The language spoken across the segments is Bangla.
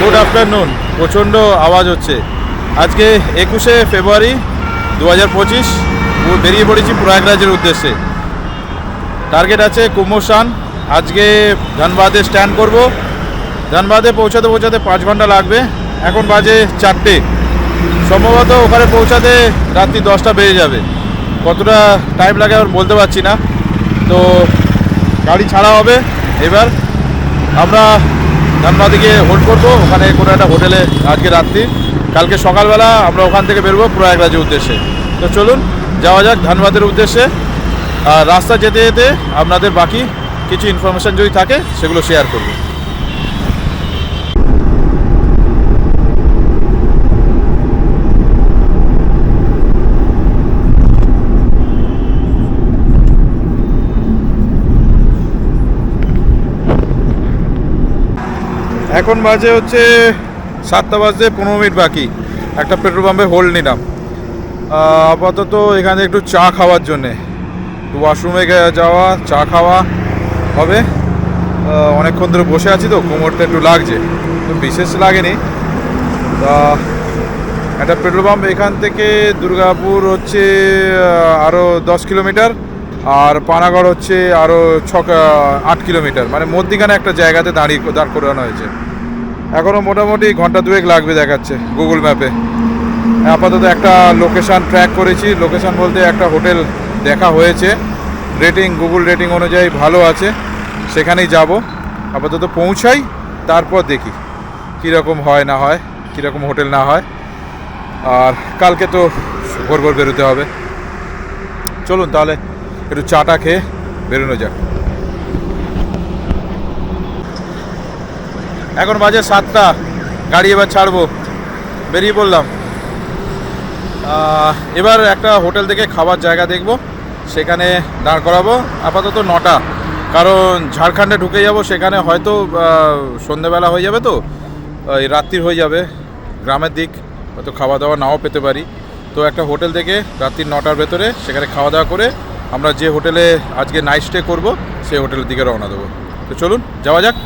গুড আফটারনুন প্রচণ্ড আওয়াজ হচ্ছে। আজকে একুশে ফেব্রুয়ারি দু হাজার পঁচিশ বেরিয়ে পড়েছি প্রয়াগরাজের উদ্দেশ্যে। টার্গেট আছে কুম্ভস্নান আজকে ধানবাদে স্ট্যান্ড করব। ধানবাদে পৌঁছাতে পৌঁছাতে পাঁচ ঘণ্টা লাগবে। এখন বাজে চারটে। সম্ভবত ওখানে পৌঁছাতে রাত্রি দশটা বেজে যাবে। কতটা টাইম লাগে আর বলতে পারছি না। তো গাড়ি ছাড়া হবে। এবার আমরা ধানবাদে গিয়ে হোল্ড করব। ওখানে কোনো একটা হোটেলে আজকে রাত্রি। কালকে সকালবেলা আমরা ওখান থেকে বেরোবো প্রয়াগরাজের উদ্দেশ্যে। তো চলুন, যাওয়া যাক ধানবাদের উদ্দেশ্যে। আর রাস্তা যেতে যেতে আপনাদের বাকি কিছু ইনফরমেশান যদি থাকে, সেগুলো শেয়ার করব। এখন বাজে হচ্ছে সাতটা বাজে, পনেরো মিনিট বাকি। একটা পেট্রোল পাম্পে হোল্ড নিলাম। আপাতত এখানে একটু চা খাওয়ার জন্যে। একটু ওয়াশরুমে যাওয়া, চা খাওয়া হবে। অনেকক্ষণ ধরে বসে আছি তো, কোমরটা একটু লাগছে। তো বিশেষ লাগেনি। তা একটা পেট্রোল পাম্প এখান থেকে দুর্গাপুর হচ্ছে আরও দশ কিলোমিটার আর পানাগড় হচ্ছে আরও ছ আট কিলোমিটার। মানে মধ্যিখানে একটা জায়গাতে দাঁড়িয়ে, দাঁড় করানো হয়েছে। এখনও মোটামুটি ঘণ্টা দুয়েক লাগবে দেখাচ্ছে গুগল ম্যাপে আপাতত একটা লোকেশান ট্র্যাক করেছি। লোকেশান বলতে একটা হোটেল দেখা হয়েছে। রেটিং গুগল রেটিং অনুযায়ী ভালো আছে। সেখানেই যাব। আপাতত পৌঁছাই, তারপর দেখি কীরকম হয় না হয়, কীরকম হোটেল না হয়। আর কালকে তো ভোর ভোর বেরোতে হবে। চলুন তাহলে একটু চাটা খেয়ে বেরোনো যাক। এখন বাজে সাতটা, গাড়ি এবার ছাড়বো। বেরিয়ে পড়লাম। এবার একটা হোটেল থেকে খাবার জায়গা দেখব, সেখানে দাঁড় করাবো, আপাতত নটা। কারণ ঝাড়খণ্ডে ঢুকে যাব, সেখানে হয়তো সন্ধেবেলা হয়ে যাবে তো এই রাত্রির হয়ে যাবে, গ্রামের দিক। হয়তো খাওয়া দাওয়া নাও পেতে পারি। তো একটা হোটেল থেকে রাত্রির নটার ভেতরে সেখানে খাওয়া দাওয়া করে আমরা যে হোটেলে আজকে নাইট স্টে করব, সেই হোটেলের দিকে রওনা দেবো। তো চলুন, যাওয়া যাক।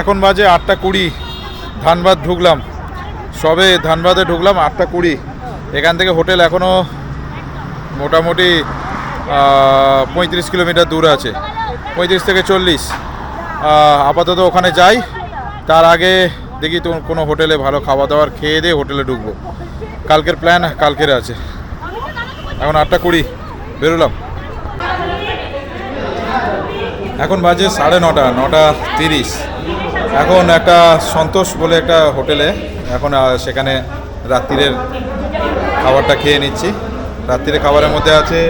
এখন বাজে আটটা কুড়ি, ধানবাদ ঢুকলাম। সবে ধানবাদে ঢুকলাম, আটটা কুড়ি। এখান থেকে হোটেল এখনও মোটামুটি পঁয়ত্রিশ কিলোমিটার দূর আছে, পঁয়ত্রিশ থেকে চল্লিশ। আপাতত ওখানে যাই, তার আগে দেখি তো কোনো হোটেলে ভালো খাওয়া দাওয়ার খেয়ে দিয়ে হোটেলে ঢুকবো। কালকের প্ল্যান কালকের আছে। এখন আটটা কুড়ি, বেরোলাম। এখন বাজে সাড়ে নটা নটা তিরিশ। এখন একটা সন্তোষ বলে একটা হোটেলে এখন সেখানে রাত্রিরের খাবারটা খেয়ে নিচ্ছি। রাত্রিরের খাবারের মধ্যে আছে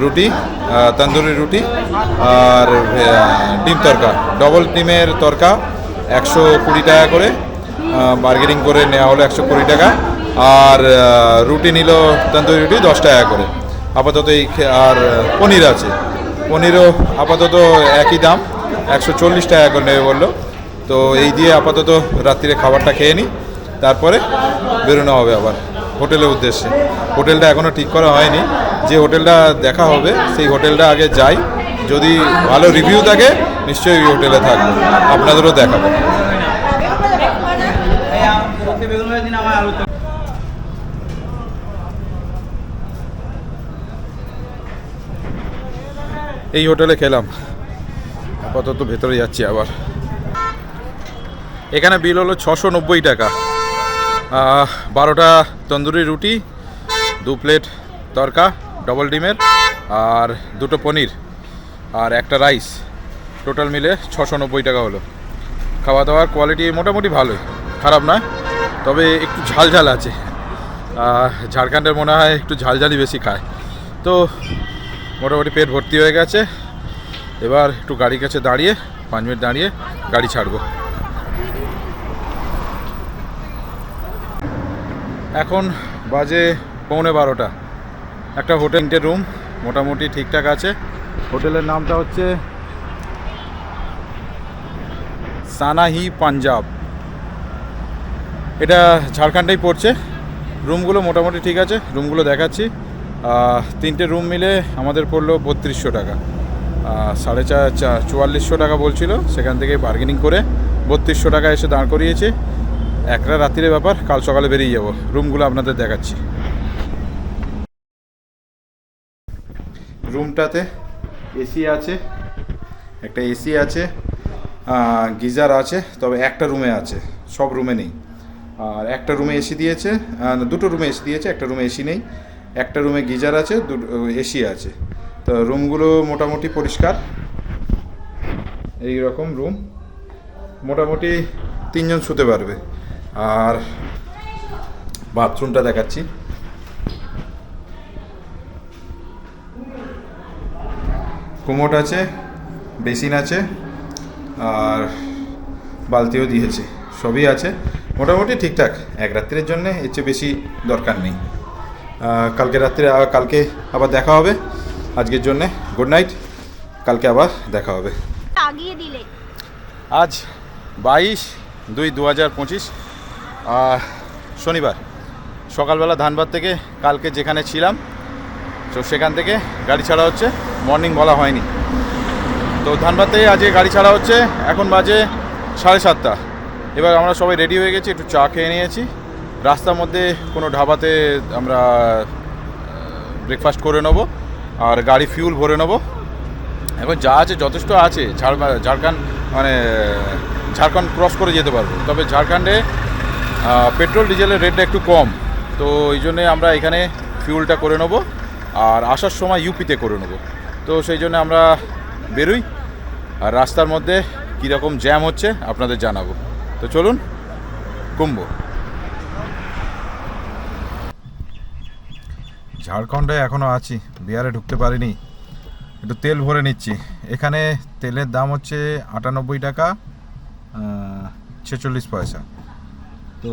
রুটি তন্দুরি রুটি আর ডিম তরকা। ডবল ডিমের তরকা একশো কুড়ি টাকা করে বার্গেনিং করে নেওয়া হলো একশো কুড়ি টাকা। আর রুটি নিল, তন্দুরি রুটি দশ টাকা করে। আপাতত এই আর পনির আছে। পনিরও আপাতত একই দাম। একশো চল্লিশ টাকা করে নেবে বলল। তো এই দিয়ে আপাতত রাত্রিরে খাবারটা খেয়ে নিই তারপরে বেরোনো হবে আবার হোটেলের উদ্দেশ্যে। হোটেলটা এখনও ঠিক করা হয়নি। যে হোটেলটা দেখা হবে, সেই হোটেলটা আগে যাই। যদি ভালো রিভিউ থাকে, নিশ্চয়ই ওই হোটেলে থাকব। আপনাদেরও দেখাবো। এই হোটেলে খেলাম। আপাতত ভেতরে যাচ্ছি আবার। এখানে বিল হলো ছশো নব্বই টাকা। বারোটা তন্দুরি রুটি, দু প্লেট তরকা ডবল ডিমের, আর দুটো পনির, আর একটা রাইস। টোটাল মিলে ছশো নব্বই টাকা হলো। খাওয়া দাওয়ার কোয়ালিটি মোটামুটি ভালোই। খারাপ নয় তবে একটু ঝাল ঝাল আছে ঝাড়খণ্ডের মনে হয় একটু ঝালঝালি বেশি খায়। তো মোটামুটি পেট ভর্তি হয়ে গেছে। এবার একটু গাড়ির কাছে দাঁড়িয়ে, পাঁচ মিনিট দাঁড়িয়ে গাড়ি ছাড়বো। এখন বাজে পৌনে বারোটা। একটা হোটেল, তিনটে রুম, মোটামুটি ঠিকঠাক আছে। হোটেলের নামটা হচ্ছে সানাহি পাঞ্জাব। এটা ঝাড়খণ্ডেই পড়ছে। রুমগুলো মোটামুটি ঠিক আছে, রুমগুলো দেখাচ্ছি। তিনটে রুম মিলে আমাদের পড়ল বত্রিশশো টাকা। সাড়ে চার চুয়াল্লিশশো টাকা বলছিল। সেখান থেকে বার্গেনিং করে বত্রিশশো টাকা এসে দাঁড় করিয়েছে। একটা রাত্রির ব্যাপার, কাল সকালে বেরিয়ে যাব। রুমগুলো আপনাদের দেখাচ্ছি। রুমটাতে এসি আছে, একটা এসি আছে গিজার আছে, তবে একটা রুমে আছে, সব রুমে নেই। আর একটা রুমে এসি দিয়েছে দুটো রুমে এসি দিয়েছে, একটা রুমে এসি নেই, একটা রুমে গিজার আছে, দুটো এসি আছে। তো রুমগুলো মোটামুটি পরিষ্কার। এই রকম রুম মোটামুটি তিনজন শুতে পারবে। আর বাথরুমটা দেখাচ্ছি। কোমোট আছে, বেসিন আছে, আর বালতিও দিয়েছে। সবই আছে। মোটামুটি ঠিকঠাক। এক রাত্রের জন্য এর চেয়ে বেশি দরকার নেই। কালকে রাত্রে কালকে আবার দেখা হবে। আজকের জন্যে। গুড নাইট কালকে আবার দেখা হবে। আগিয়ে দিলে। আজ বাইশ দুই দু হাজার পঁচিশ শনিবার। সকালবেলা ধানবাদ থেকে কালকে যেখানে ছিলাম তো সেখান থেকে গাড়ি ছাড়া হচ্ছে মর্নিং বলা হয়নি। তো ধানবাদ থেকে আজকে গাড়ি ছাড়া হচ্ছে এখন বাজে সাড়ে সাতটা। এবার আমরা সবাই রেডি হয়ে গেছি একটু চা খেয়ে নিয়েছি। রাস্তার মধ্যে কোনো ঢাবাতে আমরা ব্রেকফাস্ট করে নেব। আর গাড়ি ফিউল ভরে নেব। এখন যা আছে যথেষ্ট আছে। ঝাড়- ঝাড়খণ্ড মানে ঝাড়খণ্ড ক্রস করে যেতে পারব। তবে ঝাড়খণ্ডে পেট্রোল ডিজেলের রেটটা একটু কম। তো এই জন্যে আমরা এখানে ফিউলটা করে নেব। আর আসার সময় ইউপিতে করে নেব। তো সেই জন্য আমরা বেরোই। আর রাস্তার মধ্যে কীরকম জ্যাম হচ্ছে আপনাদের জানাব। তো চলুন, কুম্ভ। ঝাড়খণ্ডে এখনও আছি, বিহারে ঢুকতে পারিনি। একটু তেল ভরে নিচ্ছি। এখানে তেলের দাম হচ্ছে আটানব্বই টাকা ছেচল্লিশ পয়সা। তো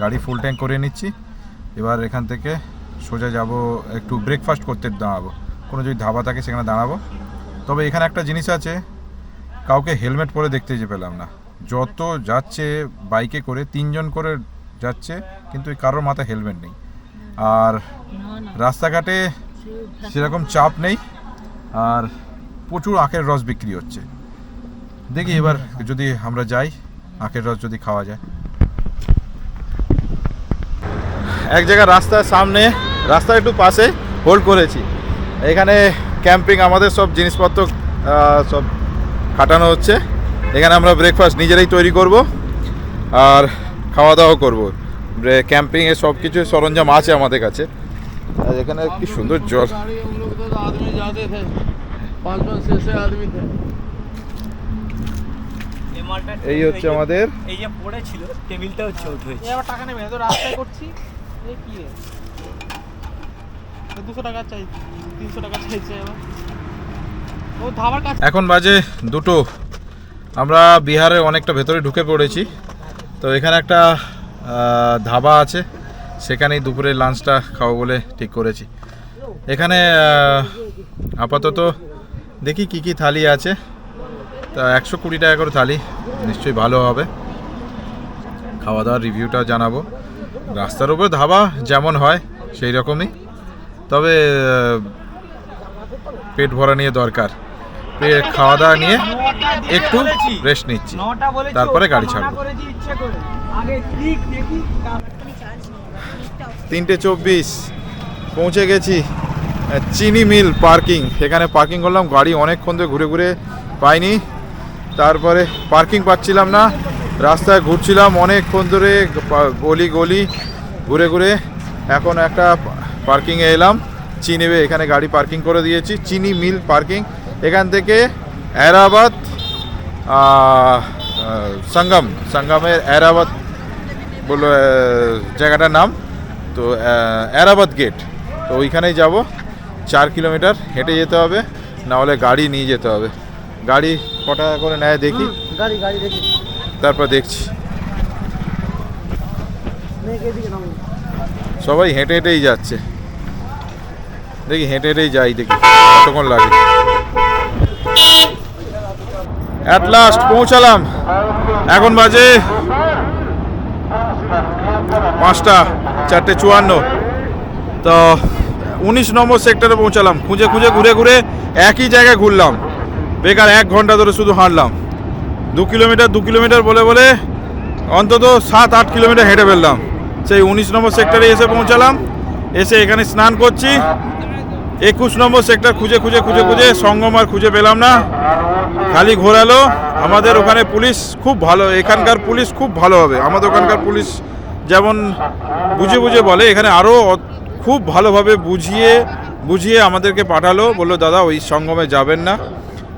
গাড়ি ফুল ট্যাঙ্ক করে নিচ্ছি। এবার এখান থেকে সোজা যাব, একটু ব্রেকফাস্ট করতে দাঁড়াবো। কোনো যদি ধাবা থাকে সেখানে দাঁড়াবো। তবে এখানে একটা জিনিস আছে, কাউকে হেলমেট পরে দেখতে যে পেলাম না। যত যাচ্ছে বাইকে করে, তিনজন করে যাচ্ছে, কিন্তু কারোর মাথায় হেলমেট নেই। আর রাস্তাঘাটে সেরকম চাপ নেই, আর প্রচুর আখের রস বিক্রি হচ্ছে। দেখি এবার যদি আমরা যাই, আখের রস যদি খাওয়া যায়। এক জায়গায় রাস্তার সামনে, রাস্তার একটু পাশে হোল্ড করেছি। এখানে ক্যাম্পিং, আমাদের সব জিনিসপত্র সব খাটানো হচ্ছে। এখানে আমরা ব্রেকফাস্ট নিজেরাই তৈরি করব, আর খাওয়া দাওয়া করব। ক্যাম্পিং ক্যাম্পিংয়ে সব কিছু সরঞ্জাম আছে আমাদের কাছে। এখানে কি সুন্দর জল। এই হচ্ছে আমাদের। এই যে পড়ে ছিল টেবিলটাও চোট হয়েছে। এবার টাকা নেবে তো রাস্তা করছি। এ কি এ 200 টাকা চাই তিনশো টাকা চাইছে এবার ও ধাবার কাছে এখন বাজে দুটো। আমরা বিহারে অনেকটা ভেতরে ঢুকে পড়েছি। তো এখানে একটা ধাবা আছে। সেখানেই দুপুরে লাঞ্চটা খাব বলে ঠিক করেছি। এখানে আপাতত দেখি কি কি থালি আছে। তা একশো কুড়ি টাকা করে থালি, নিশ্চয়ই ভালো হবে। খাওয়া দাওয়ার রিভিউটা জানাব। রাস্তার উপর ধাবা যেমন হয়, সেই রকমই। তবে পেট ভরা নিয়ে দরকার। খাওয়া দাওয়া নিয়ে একটু রেস্ট নিচ্ছি। তারপরে গাড়ি ছাড়বো। তিনটে চব্বিশ পৌঁছে গেছি। চিনি মিল পার্কিং। এখানে পার্কিং করলাম গাড়ি অনেকক্ষণ ধরে ঘুরে ঘুরে পাইনি। তারপরে পার্কিং পাচ্ছিলাম না রাস্তায় ঘুরছিলাম অনেকক্ষণ ধরে গলি গলি ঘুরে ঘুরে। এখন একটা পার্কিংয়ে এলাম। চিনিবে এখানে গাড়ি পার্কিং করে দিয়েছি। চিনি মিল পার্কিং। এখান থেকে এরাবাদ আহ, সঙ্গম সঙ্গমের এরাবাদ বলল জায়গাটার নাম। তো এরাবাদ গেট তো ওইখানেই যাব। চার কিলোমিটার হেঁটে যেতে হবে না হলে গাড়ি নিয়ে যেতে হবে। গাড়ি কটা করে নেয় দেখি। গাড়ি গাড়ি দেখি। তারপর দেখছি। সবাই হেঁটে হেঁটেই যাচ্ছে। দেখি হেঁটে হেঁটেই যাই দেখি কতক্ষণ লাগে। অ্যাট লাস্ট পৌঁছালাম। এখন বাজে পাঁচটা, চারটে চুয়ান্ন। তো উনিশ নম্বর সেক্টরে পৌঁছালাম। খুঁজে খুঁজে ঘুরে ঘুরে একই জায়গায় ঘুরলাম। বেকার এক ঘণ্টা ধরে শুধু হাঁটলাম। দু কিলোমিটার দু কিলোমিটার বলে বলে অন্তত সাত, আট কিলোমিটার হেঁটে ফেললাম। সেই উনিশ নম্বর সেক্টরে এসে পৌঁছালাম। এসে এখানে স্নান করছি। একুশ নম্বর সেক্টর খুঁজে খুঁজে খুঁজে খুঁজে, সঙ্গম আর খুঁজে পেলাম না। খালি ঘোরালো। আমাদের ওখানে পুলিশ খুব ভালো, এখানকার পুলিশ খুব ভালো হবে। আমাদের ওখানকার পুলিশ যেমন বুঝে বুঝে বলে, এখানে আরও খুব ভালোভাবে বুঝিয়ে বুঝিয়ে আমাদেরকে পাঠালো। বলল, দাদা, ওই সঙ্গমে যাবেন না।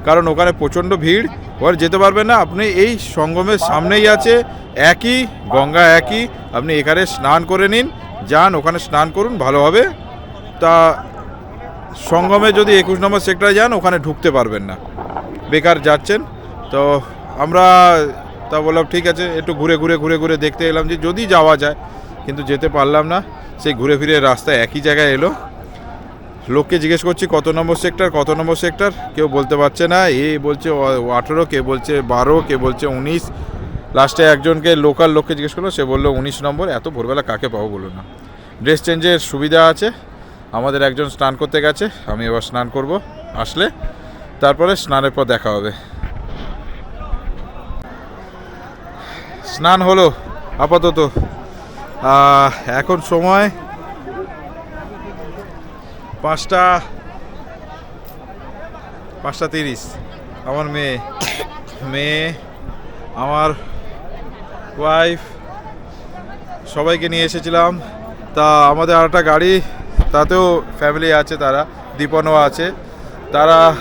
কারণ ওখানে প্রচণ্ড ভিড়। ওখানে যেতে পারবেন না। আপনি এই সঙ্গমের সামনেই আছে। একই, গঙ্গা একই। আপনি এখানে স্নান করে নিন। যান, ওখানে স্নান করুন, ভালো হবে। তা সঙ্গমে যদি একুশ নম্বর সেক্টরে যান, ওখানে ঢুকতে পারবেন না। বেকার যাচ্ছেন। তো আমরা তা বললাম, ঠিক আছে, একটু ঘুরে ঘুরে ঘুরে ঘুরে দেখতে এলাম যে যদি যাওয়া যায়। কিন্তু যেতে পারলাম না। সেই ঘুরে ফিরে রাস্তা একই জায়গায় এলো। লোককে জিজ্ঞেস করছি, কত নম্বর সেক্টর কত নম্বর সেক্টর কেউ বলতে পারছে না। এ বলছে আঠেরো, কে বলছে বারো, কে বলছে উনিশ। লাস্টে একজনকে লোকাল লোককে জিজ্ঞেস করল, সে বলল, উনিশ নম্বর, এত ভোরবেলা কাকে পাবো বলো না? ড্রেস চেঞ্জের সুবিধা আছে। আমাদের একজন স্নান করতে গেছে, আমি এবার স্নান করব, আসলে তারপরে স্নানের পর দেখা হবে। স্নান হলো, আপাতত। এখন সময় পাঁচটা পাঁচটা তিরিশ। আমার মেয়ে মেয়ে, আমার ওয়াইফ সবাইকে নিয়ে এসেছিলাম। তা আমাদের আর একটা গাড়ি তাতেও ফ্যামিলি আছে তারা, দীপনও আছে। তারা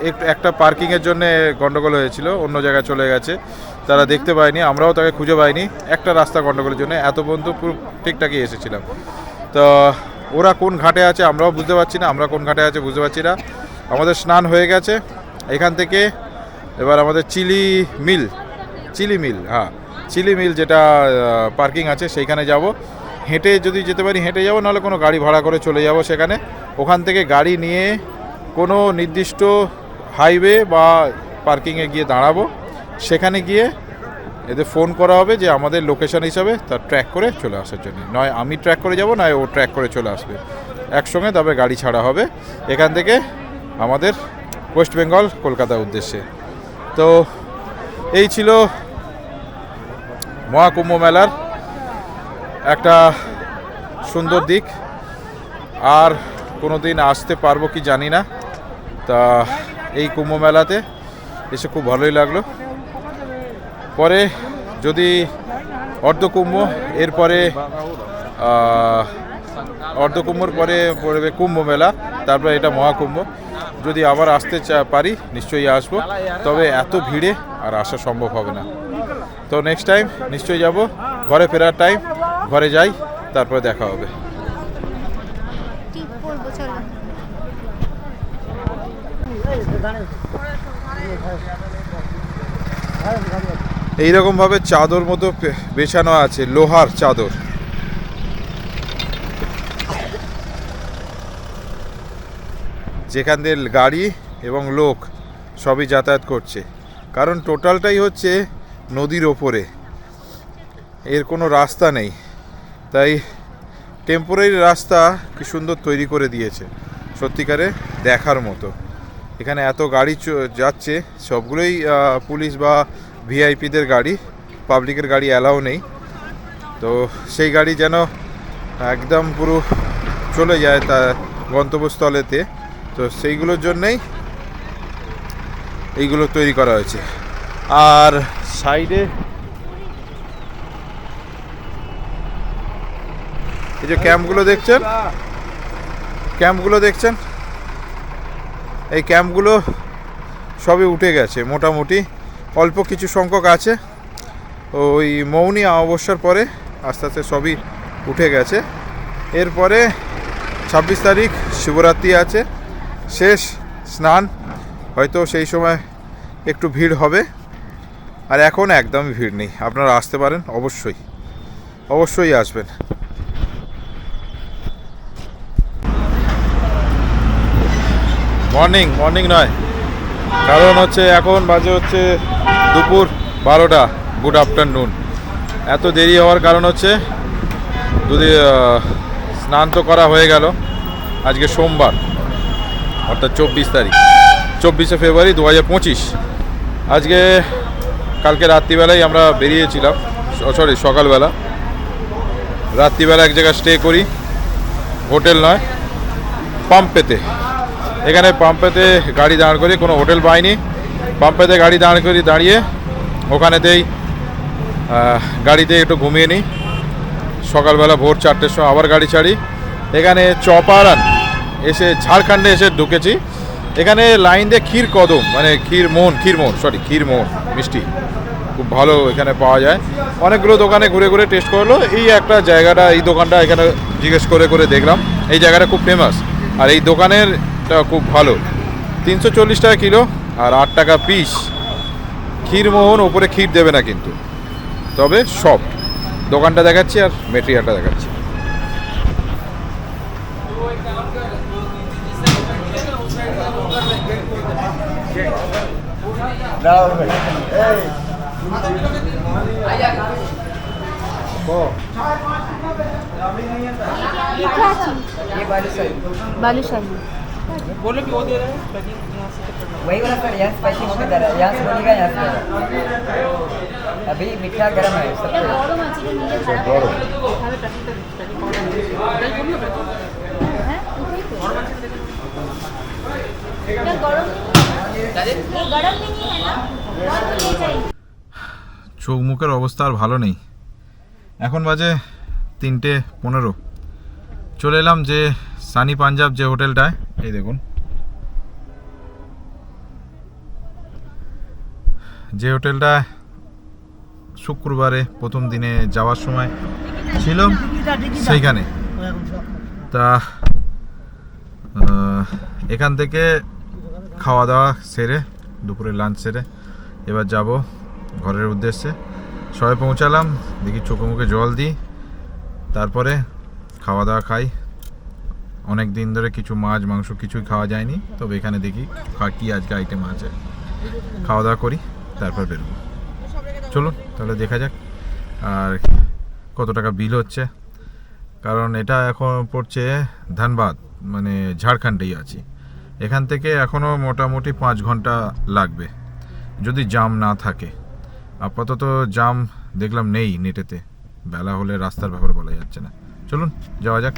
এক- একটা পার্কিংয়ের জন্য গণ্ডগোল হয়েছিল, অন্য জায়গায় চলে গেছে। তারা দেখতে পায়নি আমরাও তাকে খুঁজে পাইনি। একটা রাস্তা গন্ডগোলের জন্য, এত পর্যন্ত পুরো ঠিকঠাকই এসেছিলাম। তো, ওরা কোন ঘাটে আছে আমরাও বুঝতে পারছি না, আমরা কোন ঘাটে আছে বুঝতে পারছি না। আমাদের স্নান হয়ে গেছে, এখান থেকে এবার আমাদের চিলি মিল চিলি মিল হ্যাঁ চিলি মিল যেটা পার্কিং আছে, সেইখানে যাব। হেঁটে যদি যেতে পারি হেঁটে যাব, নাহলে কোনো গাড়ি ভাড়া করে চলে যাব সেখানে। ওখান থেকে গাড়ি নিয়ে কোনো নির্দিষ্ট হাইওয়ে বা পার্কিংয়ে গিয়ে দাঁড়াবো। সেখানে গিয়ে এদের ফোন করা হবে যে আমাদের লোকেশন হিসাবে তার ট্র্যাক করে চলে আসার জন্য। নয় আমি ট্র্যাক করে যাব, নয় ও ট্র্যাক করে চলে আসবে। একসঙ্গে তবে গাড়ি ছাড়া হবে। এখান থেকে আমাদের ওয়েস্ট বেঙ্গল কলকাতার উদ্দেশ্যে। তো এই ছিল মহাকুম্ভ মেলার একটা সুন্দর দিক। আর কোনো দিন আসতে পারব কি জানি না। তা এই কুম্ভ মেলাতে এসে খুব ভালোই লাগল। পরে যদি অর্ধকুম্ভ, এরপরে অর্ধকুম্ভর পরে পড়বে কুম্ভ মেলা, তারপরে এটা মহাকুম্ভ। যদি আবার আসতে পারি, নিশ্চয়ই আসব। তবে এত ভিড়ে আর আসা সম্ভব হবে না। তো নেক্সট টাইম নিশ্চয়ই যাব। ঘরে ফেরার টাইম ঘরে যাই তারপরে দেখা হবে। এইরকমভাবে চাদর মতো বেছানো আছে লোহার চাদর। যেখান দিয়ে গাড়ি এবং লোক সবই যাতায়াত করছে। কারণ টোটালটাই হচ্ছে নদীর ওপরে। এর কোনো রাস্তা নেই। তাই টেম্পোরারি রাস্তা কি সুন্দর তৈরি করে দিয়েছে, সত্যিকারে দেখার মতো। এখানে এত গাড়ি যাচ্ছে, সবগুলোই পুলিশ বা ভিআইপিদের গাড়ি পাবলিকের গাড়ি অ্যালাউ নেই। তো সেই গাড়ি যেন একদম পুরো চলে যায় তা গন্তব্যস্থলেতে। তো সেইগুলোর জন্যেই এইগুলো তৈরি করা হয়েছে। আর সাইডে যে ক্যাম্পগুলো দেখছেন? ক্যাম্পগুলো দেখছেন? এই ক্যাম্পগুলো সবই উঠে গেছে, মোটামুটি। অল্প কিছু সংখ্যক আছে। ওই মৌনি অমাবস্যার পরে আস্তে আস্তে সবই উঠে গেছে। এরপরে ছাব্বিশ তারিখ শিবরাত্রি আছে। শেষ স্নান, হয়তো সেই সময় একটু ভিড় হবে। আর এখন একদমই ভিড় নেই। আপনারা আসতে পারেন, অবশ্যই। অবশ্যই আসবেন। মর্নিং মর্নিং নয়। কারণ হচ্ছে এখন বাজে হচ্ছে দুপুর বারোটা গুড আফটারনুন এত দেরি হওয়ার কারণ হচ্ছে যদি স্নান তো করা হয়ে গেল, আজকে সোমবার, অর্থাৎ চব্বিশ তারিখ। চব্বিশে ফেব্রুয়ারি দু হাজার পঁচিশ। আজকে কালকে রাত্রিবেলায় আমরা বেরিয়েছিলাম সরি সকালবেলা। রাত্রিবেলা এক জায়গায় স্টে করি, হোটেল নয় পাম্পেতে এখানে পাম্পেতে গাড়ি দাঁড় করি কোনো হোটেল পাইনি। পাম্পেতে গাড়ি দাঁড় করি দাঁড়িয়ে ওখানেতেই গাড়িতে একটু ঘুমিয়ে নিই। সকালবেলা ভোর চারটের সময় আবার গাড়ি ছাড়ি। এখানে চপারান এসে, ঝাড়খণ্ডে এসে ঢুকেছি। এখানে লাইন দিয়ে ক্ষীর কদম মানে ক্ষীর মোহন ক্ষীর মোহন সরি ক্ষীর মোহন, মিষ্টি। খুব ভালো এখানে পাওয়া যায়। অনেকগুলো দোকানে ঘুরে ঘুরে টেস্ট করল। এই একটা জায়গাটা, এই দোকানটা এখানে জিজ্ঞেস করে করে দেখলাম। এই জায়গাটা খুব ফেমাস আর এই দোকানের এটা খুব ভালো। তিনশো চল্লিশ টাকা কিলো আর আট টাকা পিস। ক্ষীরমোহন ওপরে ক্ষীর দেবে না কিন্তু। তবে সব। দোকানটা দেখাচ্ছি আর মেটেরিয়ালটা দেখাচ্ছি। বালুশাহী বালুশাহী। चीज ये बालू सर बालूशाही बोलो कि वो दे रहे हैं पैकिंग यहाँ से तो करना वही वाला सर यहाँ स्पाइसी मम्मी दे रहा है यहाँ से बोलेगा यहाँ से देगा। अभी मीठा गर्म है सब এটা গরম আছে এটা নিজে খারাপ তাহলে প্যাকিংটা প্যাকিং পাওয়া যাবে এটাই বললো প্যাকিং হ্যাঁ ওটাই তো এটা গরম ये गरम भी नहीं है ना बहुत नहीं चाहिए চোখ মুখের অবস্থা আর ভালো নেই এখন বাজে তিনটে পনেরো চলে এলাম যে সানি পাঞ্জাব যে হোটেলটায় এই দেখুন যে হোটেলটা শুক্রবারে প্রথম দিনে যাওয়ার সময় ছিল, সেইখানে। তা এখান থেকে খাওয়া দাওয়া সেরে, দুপুরে লাঞ্চ সেরে এবার যাব ঘরের উদ্দেশ্যে। সবাই পৌঁছালাম, দেখি চোখে মুখে জল দিই, তারপরে খাওয়া দাওয়া খাই। অনেক দিন ধরে কিছু মাছ, মাংস কিছুই খাওয়া যায়নি, তবে এখানে দেখি কি আজকে আইটেম আছে। খাওয়া দাওয়া করি। তারপর বেরোবো। চলুন, তাহলে দেখা যাক। আর কত টাকা বিল হচ্ছে? কারণ এটা এখন পড়ছে ধানবাদ মানে ঝাড়খণ্ডেই আছি। এখান থেকে এখনও মোটামুটি পাঁচ ঘণ্টা লাগবে, যদি জাম না থাকে। আপাতত জাম দেখলাম নেই নেটেতে। বেলা হলে রাস্তার ব্যাপারে বলা যাচ্ছে না। চলুন, যাওয়া যাক।